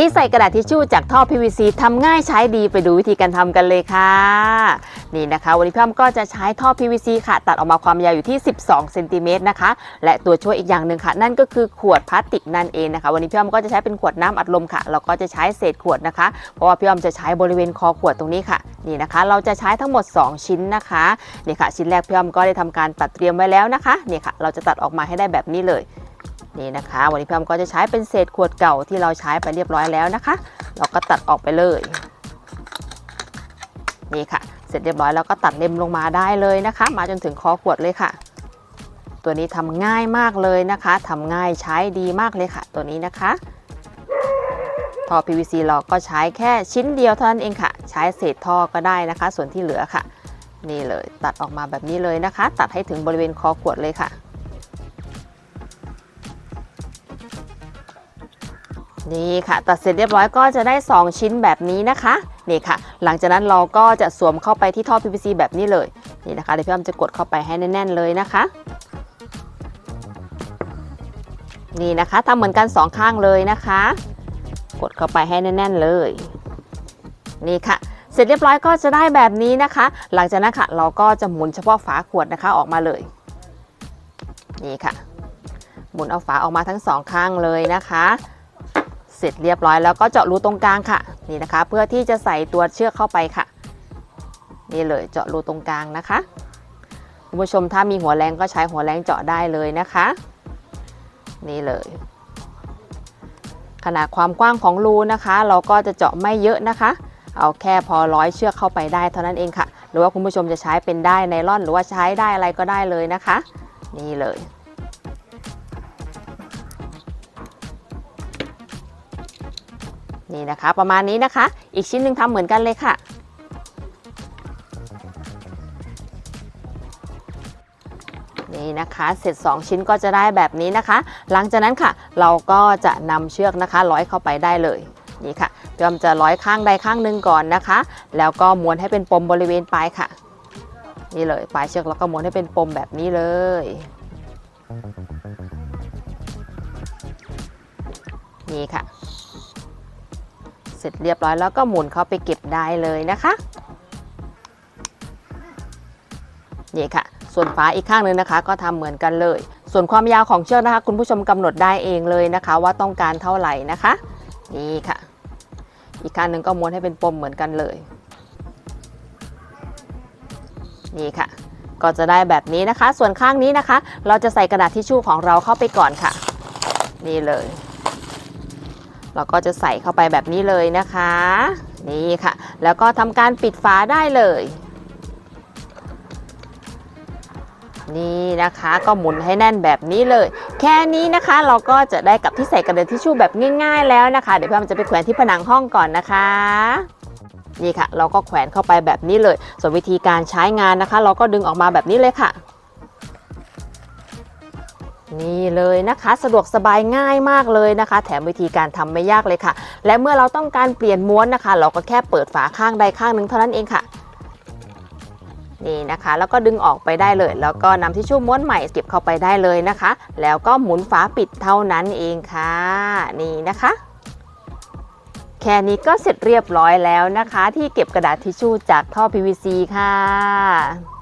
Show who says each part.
Speaker 1: ที่ใส่กระดาษทิชชู่จากท่อ PVC ทำง่ายใช้ดีไปดูวิธีการทำกันเลยค่ะ นี่นะคะ วันนี้พี่อ้อมก็จะใช้ท่อ PVC ค่ะ ตัดออกมาความยาวอยู่ที่ 12เซนติเมตรนะคะ และตัวช่วยอีกอย่างหนึ่งค่ะ นั่นก็คือขวดพลาสติกนั่นเองนะคะ วันนี้พี่อ้อมก็จะใช้เป็นขวดน้ำอัดลมค่ะ เราก็จะใช้เศษขวดนะคะ เพราะว่าพี่อ้อมจะใช้บริเวณคอขวดตรงนี้ค่ะ นี่นะคะ เราจะใช้ทั้งหมด 2 ชิ้นนะคะ นี่ค่ะ ชิ้นแรกพี่อ้อมก็ได้ทำการตัดเตรียมไว้แล้วนะคะ นี่ค่ะ เราจะตัดออกมาให้ได้แบบนี้เลย นี่นะคะ วันนี้พี่อ้อมก็จะใช้เป็นเศษขวดเก่าที่เราใช้ไปเรียบร้อยแล้วนะคะ เราก็ตัดออกไปเลย นี่ค่ะ เสร็จเรียบร้อยแล้วก็ตัดเล็มลงมาได้เลยนะคะ มาจนถึงคอขวดเลยค่ะ ตัวนี้ทำง่ายมากเลยนะคะทำง่ายใช้ดีมากเลยค่ะ ตัวนี้นะคะท่อ PVC เราก็ใช้แค่ชิ้นเดียวเท่านั้นเองค่ะ ใช้เศษท่อก็ได้นะคะ ส่วนที่เหลือค่ะ นี่เลยตัดออกมาแบบนี้เลยนะคะ ตัดให้ถึงบริเวณคอขวดเลยค่ะ นี่ค่ะ ตัดเสร็จเรียบร้อยก็จะได้ 2 ชิ้นแบบนี้นะคะนี่ค่ะ หลังจากนั้นเราก็จะสวมเข้าไปที่ท่อ PVC แบบนี้เลยนี่นะคะเดี๋ยวพี่อ้อมจะกดเข้าไปให้แน่น ๆ เลยนะคะนี่นะคะทำเหมือนกันสองข้างเลยนะคะ กดเข้าไปให้แน่น ๆ เลย นี่ค่ะ เสร็จเรียบร้อยก็จะได้แบบนี้นะคะ หลังจากนั้นค่ะ เราก็จะหมุนเฉพาะฝาขวดนะคะออกมาเลย นี่ค่ะ หมุนเอาฝาออกมาทั้งสองข้างเลยนะคะ เสร็จเรียบร้อยแล้วก็เจาะรูตรงกลางค่ะนี่นะคะ เพื่อที่จะใส่ตัวเชือกเข้าไปค่ะ นี่เลยเจาะรูตรงกลางนะคะคุณผู้ชมถ้ามีหัวแรงก็ใช้หัวแรงเจาะได้เลยนะคะ นี่เลย ขนาดความกว้างของรูนะคะ เราก็จะเจาะไม่เยอะนะคะ เอาแค่พอร้อยเชือกเข้าไปได้เท่านั้นเองค่ะ หรือว่าคุณผู้ชมจะใช้เป็นได้ไนล่อน หรือว่าใช้ได้อะไรก็ได้เลยนะคะ นี่เลย นี่นะคะ ประมาณนี้นะคะ อีกชิ้นหนึ่งทำเหมือนกันเลยค่ะ นี่นะคะเสร็จ 2 ชิ้นก็จะได้แบบนี้นะคะ หลังจากนั้นค่ะ เราก็จะนำเชือกนะคะร้อยเข้าไปได้เลยนี่ค่ะพี่มจะร้อยข้างใดข้างหนึ่งก่อนนะคะ แล้วก็ม้วนให้เป็นปมบริเวณปลายค่ะ นี่เลยปลายเชือกแล้วก็ม้วนให้เป็นปมแบบนี้เลยนี่ค่ะ เสร็จเรียบร้อยแล้วก็หมุนเข้าไปเก็บได้เลยนะคะนี่ค่ะ ส่วนฝาอีกข้างหนึงนะคะ ก็ทำเหมือนกันเลย ส่วนความยาวของเชือกนะคะ คุณผู้ชมกำหนดได้เองเลยนะคะ ว่าต้องการเท่าไหร่นะคะ นี่ค่ะ อีกข้างหนึ่งก็ม้วนให้เป็นปมเหมือนกันเลย นี่ค่ะ ก็จะได้แบบนี้นะคะ ส่วนข้างนี้นะคะ เราจะใส่กระดาษทิชชู่ของเราเข้าไปก่อนค่ะ นี่เลย เราก็จะใส่เข้าไปแบบนี้เลยนะคะ นี่ค่ะ แล้วก็ทำการปิดฝาได้เลย นี่นะคะก็หมุนให้แน่นแบบนี้เลย แค่นี้นะคะเราก็จะได้กับที่ใส่กระดาษทิชชู่แบบง่ายๆแล้วนะคะ เดี๋ยวพี่อ้อมจะไปแขวนที่ผนังห้องก่อนนะคะนี่ค่ะ เราก็แขวนเข้าไปแบบนี้เลย ส่วนวิธีการใช้งานนะคะ เราก็ดึงออกมาแบบนี้เลยค่ะ นี่เลยนะคะสะดวกสบายง่ายมากเลยนะคะ แถมวิธีการทำไม่ยากเลยค่ะ และเมื่อเราต้องการเปลี่ยนม้วนนะคะ เราก็แค่เปิดฝาข้างใดข้างหนึ่งเท่านั้นเองค่ะนี่นะคะ แล้วก็ดึงออกไปได้เลย แล้วก็นำทิชชู่ม้วนใหม่เก็บเข้าไปได้เลยนะคะ แล้วก็หมุนฝาปิดเท่านั้นเองค่ะ นี่นะคะแค่นี้ก็เสร็จเรียบร้อยแล้วนะคะ ที่เก็บกระดาษทิชชู่จากท่อ PVC ค่ะ